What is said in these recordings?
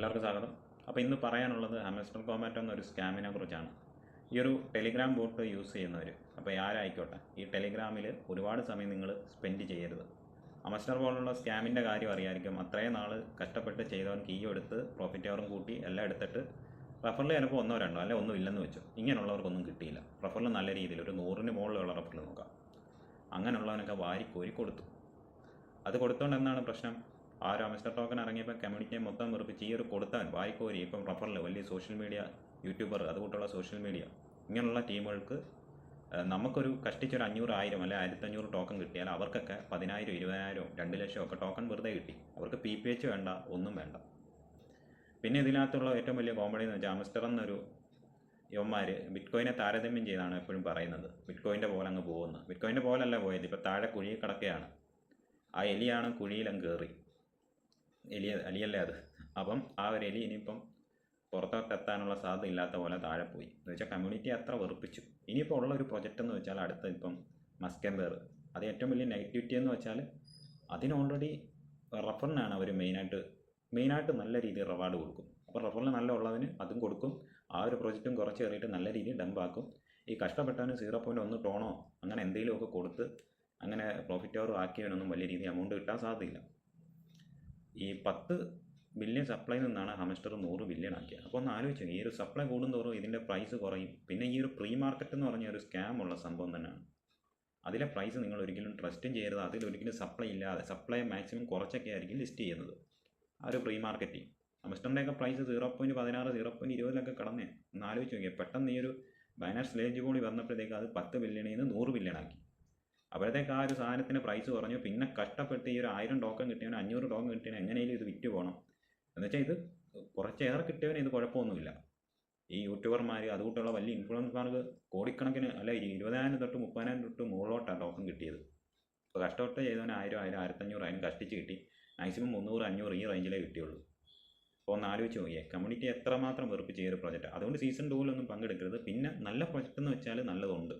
എല്ലാവർക്കും സ്വാഗതം. അപ്പോൾ ഇന്ന് പറയാനുള്ളത് അമസ്റ്റർ കോമാറ്റോ എന്നൊരു സ്കാമിനെ കുറിച്ചാണ്. ഈ ഒരു ടെലിഗ്രാം ബോട്ട് യൂസ് ചെയ്യുന്നവർ അപ്പോൾ ആരായിക്കോട്ടെ ഈ ടെലിഗ്രാമിൽ ഒരുപാട് സമയം നിങ്ങൾ സ്പെൻഡ് ചെയ്യരുത്. അമസ്റ്റർ പോലുള്ള സ്കാമിന്റെ കാര്യം അറിയായിരിക്കും. അത്രയും നാൾ കഷ്ടപ്പെട്ട് ചെയ്തവൻ കീ എടുത്ത് പ്രോഫിറ്റ് അവറും കൂട്ടി എല്ലാം എടുത്തിട്ട് റഫറിൽ ചിലപ്പോൾ ഒന്നോ രണ്ടോ അല്ലെ ഒന്നും ഇല്ലെന്ന് വെച്ചു. ഇങ്ങനെയുള്ളവർക്കൊന്നും കിട്ടിയില്ല. റഫറിൽ നല്ല രീതിയിൽ ഒരു നൂറിന് മുകളിലുള്ള റഫറിൽ നോക്കാം. അങ്ങനെയുള്ളവനൊക്കെ വാരി കോരി കൊടുത്തു. അത് കൊടുത്തോണ്ട് എന്താണ് പ്രശ്നം? ആ ഒരു അമസ്റ്റർ ടോക്കൺ ഇറങ്ങിയപ്പോൾ കമ്മ്യൂണിറ്റിയെ മൊത്തം വെറുപ്പിച്ച് ഈ ഒരു കൊടുത്താൻ വായിക്കോരി ഇപ്പം റഫറിൽ വലിയ സോഷ്യൽ മീഡിയ യൂട്യൂബർ അതുകൂട്ടുള്ള സോഷ്യൽ മീഡിയ ഇങ്ങനെയുള്ള ടീമുകൾക്ക് നമുക്കൊരു കഷ്ടിച്ചൊരു അഞ്ഞൂറ് ആയിരം അല്ലെ ആയിരത്തഞ്ഞൂറ് ടോക്കൺ കിട്ടിയാൽ അവർക്കൊക്കെ പതിനായിരം ഇരുപതിനായിരം രണ്ട് ലക്ഷം ഒക്കെ ടോക്കൺ വെറുതെ കിട്ടി. അവർക്ക് പി പി എച്ച് വേണ്ട ഒന്നും വേണ്ട. പിന്നെ ഇതിനകത്തുള്ള ഏറ്റവും വലിയ കോമഡി എന്ന് വെച്ചാൽ അമസ്റ്റർ എന്നൊരു യവന്മാർ ബിറ്റ്കോയിനെ താരതമ്യം ചെയ്താണ് എപ്പോഴും പറയുന്നത്. ബിറ്റ് കോയിന്റെ പോലെ അങ്ങ് പോകുന്നത് ബിറ്റ് കോയിന്റെ പോലല്ല പോയത്. ഇപ്പോൾ താഴെ കുഴിയിൽ കിടക്കുകയാണ്. ആ എലിയാണ് കുഴിയിലങ്ങ് കയറി എലി എലിയല്ലേ അത്? അപ്പം ആ ഒരു എലി ഇനിയിപ്പം പുറത്തോട്ട് എത്താനുള്ള സാധ്യത ഇല്ലാത്ത പോലെ താഴെ പോയി. എന്ന് വെച്ചാൽ കമ്മ്യൂണിറ്റി അത്ര വെറുപ്പിച്ചു. ഇനിയിപ്പോൾ ഉള്ള ഒരു പ്രൊജക്റ്റ് എന്ന് വെച്ചാൽ അടുത്ത ഇപ്പം മസ്കെമ്പേർ അത് ഏറ്റവും വലിയ നെഗറ്റിവിറ്റി എന്ന് വെച്ചാൽ അതിന് ഓൾറെഡി റഫറിനാണ് അവർ മെയിനായിട്ട് മെയിനായിട്ട് നല്ല രീതിയിൽ റിവാർഡ് കൊടുക്കും. അപ്പോൾ റഫറിൽ നല്ല ഉള്ളവന് അതും കൊടുക്കും. ആ ഒരു പ്രൊജക്റ്റും കുറച്ച് കയറിയിട്ട് നല്ല രീതിയിൽ ഡംപാക്കും ഈ കഷ്ടപ്പെട്ടവന് സീറോ പോയിന്റ് ഒന്ന് ടോണോ അങ്ങനെ എന്തെങ്കിലുമൊക്കെ കൊടുത്ത് അങ്ങനെ പ്രോഫിറ്റ് ഓവർ ആക്കിയവനൊന്നും വലിയ രീതിയിൽ എമൗണ്ട് കിട്ടാൻ സാധ്യതയില്ല. ഈ പത്ത് ബില്യൺ സപ്ലൈയിൽ നിന്നാണ് ഹമസ്റ്റർ നൂറ് ബില്യൺ ആക്കിയത്. അപ്പോൾ ഒന്ന് ആലോചിച്ചു ഈ ഒരു സപ്ലൈ കൂടുന്തോറും ഇതിന്റെ പ്രൈസ് കുറയും. പിന്നെ ഈ ഒരു പ്രീ മാർക്കറ്റ് എന്ന് പറഞ്ഞ ഒരു സ്കാം ഉള്ള സംഭവം തന്നെയാണ്. അതിലെ പ്രൈസ് നിങ്ങൾ ഒരിക്കലും ട്രസ്റ്റും ചെയ്യരുത്. അതിൽ ഒരിക്കലും സപ്ലൈ ഇല്ലാതെ സപ്ലൈ മാക്സിമം കുറച്ചൊക്കെ ആയിരിക്കും ലിസ്റ്റ് ചെയ്യുന്നത്. ആ ഒരു പ്രീ മാർക്കറ്റിംഗ് ഹമസ്റ്ററിന്റെയൊക്കെ പ്രൈസ് സീറോ പോയിന്റ് പതിനാറ് സീറോ പോയിന്റ് ഇരുപതിലൊക്കെ കടന്നേ. ഒന്ന് ആലോചിച്ച് നോക്കിയാൽ പെട്ടെന്ന് ഈ ഒരു ബൈനാർ സ്ലേജ് കൂടി വന്നപ്പോഴത്തേക്ക് അത് പത്ത് ബില്യണിൽ നിന്ന് നൂറ് ബില്യൺ ആക്കി. അപ്പോഴത്തേക്ക് ആ ഒരു സാധനത്തിന് പ്രൈസ് കുറഞ്ഞു. പിന്നെ കഷ്ടപ്പെട്ട് ഈ ഒരു ആയിരം ടോക്കൺ കിട്ടിയവന് അഞ്ഞൂറ് ടോക്കൺ കിട്ടിയവന് എങ്ങനെയും ഇത് വിറ്റ് പോകണം എന്നുവെച്ചാൽ ഇത് കുറച്ചേറെ കിട്ടിയവന് ഇത് കുഴപ്പമൊന്നുമില്ല. ഈ യൂട്യൂബർമാർ അതുകൂട്ടുള്ള വലിയ ഇൻഫ്ലുവൻസർമാർക്ക് കോടിക്കണക്കിന് അല്ല ഇരുപതിനായിരം തൊട്ട് മുപ്പതിനായിരം തൊട്ട് മുകളിലോട്ടാണ് ടോക്കൺ കിട്ടിയത്. ഇപ്പോൾ കഷ്ടപ്പെട്ട് ചെയ്തവന് ആയിരം ആയിരം ആയിരത്തഞ്ഞൂറ് ആയിരം കഷ്ടിച്ച് കിട്ടി. മാക്സിമം മുന്നൂറ് അഞ്ഞൂറ് ഈ റേഞ്ചിലേ കിട്ടിയുള്ളൂ. അപ്പോൾ ഒന്ന് ആലോചിച്ച് നോക്കിയേ കമ്മ്യൂണിറ്റി എത്രമാത്രം വെറുപ്പിച്ച് ഈ ഒരു പ്രൊജക്റ്റ് അതുകൊണ്ട് സീസൺ ടൂവിലൊന്നും പങ്കെടുക്കരുത്. പിന്നെ നല്ല പ്രോജക്റ്റ് എന്ന് വെച്ചാൽ നല്ലതുണ്ട്.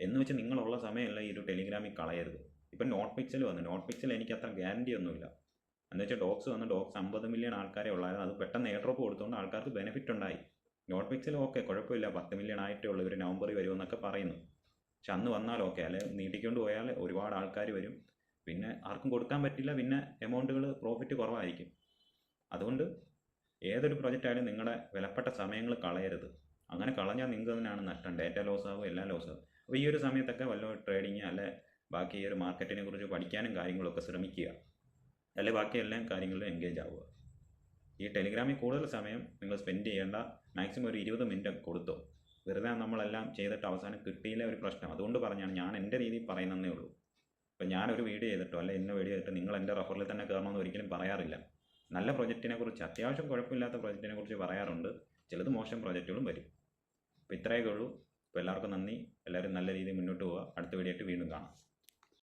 എന്ന് വെച്ച് നിങ്ങളുള്ള സമയമല്ല ഈ ഒരു ടെലിഗ്രാമിൽ കളയരുത്. ഇപ്പം നോട്ട് പിക്സൽ വന്നു. നോട്ട് പിക്സൽ എനിക്ക് അത്ര ഗ്യാരണ്ടി ഒന്നുമില്ല. എന്ന് വെച്ചാൽ ഡോക്സ് വന്ന് ഡോക്സ് അമ്പത് മില്യൺ ആൾക്കാരെ ഉള്ളായിരുന്നു. അത് പെട്ടെന്ന് എയർ ഡ്രോപ്പ് കൊടുത്തുകൊണ്ട് ആൾക്കാർക്ക് ബെനിഫിറ്റ് ഉണ്ടായി. നോട്ട് പിക്സൽ ഓക്കെ കുഴപ്പമില്ല. പത്ത് മില്യൺ ആയിട്ടേ ഉള്ളൂ. ഇവർ നവംബറിൽ വരുമെന്നൊക്കെ പറയുന്നു. പക്ഷെ അന്ന് വന്നാൽ ഓക്കെ അല്ലെ നീട്ടിക്കൊണ്ട് പോയാൽ ഒരുപാട് ആൾക്കാർ വരും. പിന്നെ ആർക്കും കൊടുക്കാൻ പറ്റില്ല. പിന്നെ എമൗണ്ടുകൾ പ്രോഫിറ്റ് കുറവായിരിക്കും. അതുകൊണ്ട് ഏതൊരു പ്രൊജക്റ്റ് ആയാലും നിങ്ങളുടെ വിലപ്പെട്ട സമയങ്ങൾ കളയരുത്. അങ്ങനെ കളഞ്ഞാൽ നിങ്ങൾക്ക് തന്നെയാണ് നഷ്ടം. ഡേറ്റ ലോസ് ആവും എല്ലാം ലോസ് ആകും അപ്പോൾ ഈ ഒരു സമയത്തൊക്കെ വല്ല ട്രേഡിങ് അല്ലെ ബാക്കി ഒരു മാർക്കറ്റിനെ കുറിച്ച് പഠിക്കാനും കാര്യങ്ങളൊക്കെ ശ്രമിക്കുക. അല്ലെ ബാക്കി എല്ലാ കാര്യങ്ങളിലും എൻഗേജ് ആവുക. ഈ ടെലിഗ്രാമിൽ കൂടുതൽ സമയം നിങ്ങൾ സ്പെൻഡ് ചെയ്യേണ്ട മാക്സിമം ഒരു ഇരുപത് മിനിറ്റ് കൊടുത്തോ. വെറുതെ നമ്മളെല്ലാം ചെയ്തിട്ട് അവസാനം കിട്ടിയില്ല ഒരു പ്രശ്നം. അതുകൊണ്ട് പറഞ്ഞാണ് ഞാൻ എന്റെ രീതിയിൽ പറയുന്നതേ ഉള്ളൂ. ഇപ്പോൾ ഞാനൊരു വീഡിയോ ചെയ്തിട്ടോ അല്ലെ ഇന്ന വീഡിയോ ചെയ്തിട്ട് നിങ്ങൾ എന്റെ റഫറിൽ തന്നെ കയറണമെന്ന് ഒരിക്കലും പറയാറില്ല. നല്ല പ്രൊജക്റ്റിനെ കുറിച്ച് അത്യാവശ്യം കുഴപ്പമില്ലാത്ത പ്രൊജക്റ്റിനെ കുറിച്ച് പറയാറുണ്ട്. ചിലത് മോശം പ്രൊജക്റ്റുകളും വരും. അപ്പോൾ ഇത്രയൊക്കെ ഉള്ളൂ. അപ്പോൾ എല്ലാവർക്കും നന്ദി. എല്ലാവരും നല്ല രീതിയിൽ മുന്നോട്ട് പോവുക. അടുത്ത വീഡിയോ ആയിട്ട് വീണ്ടും കാണാം.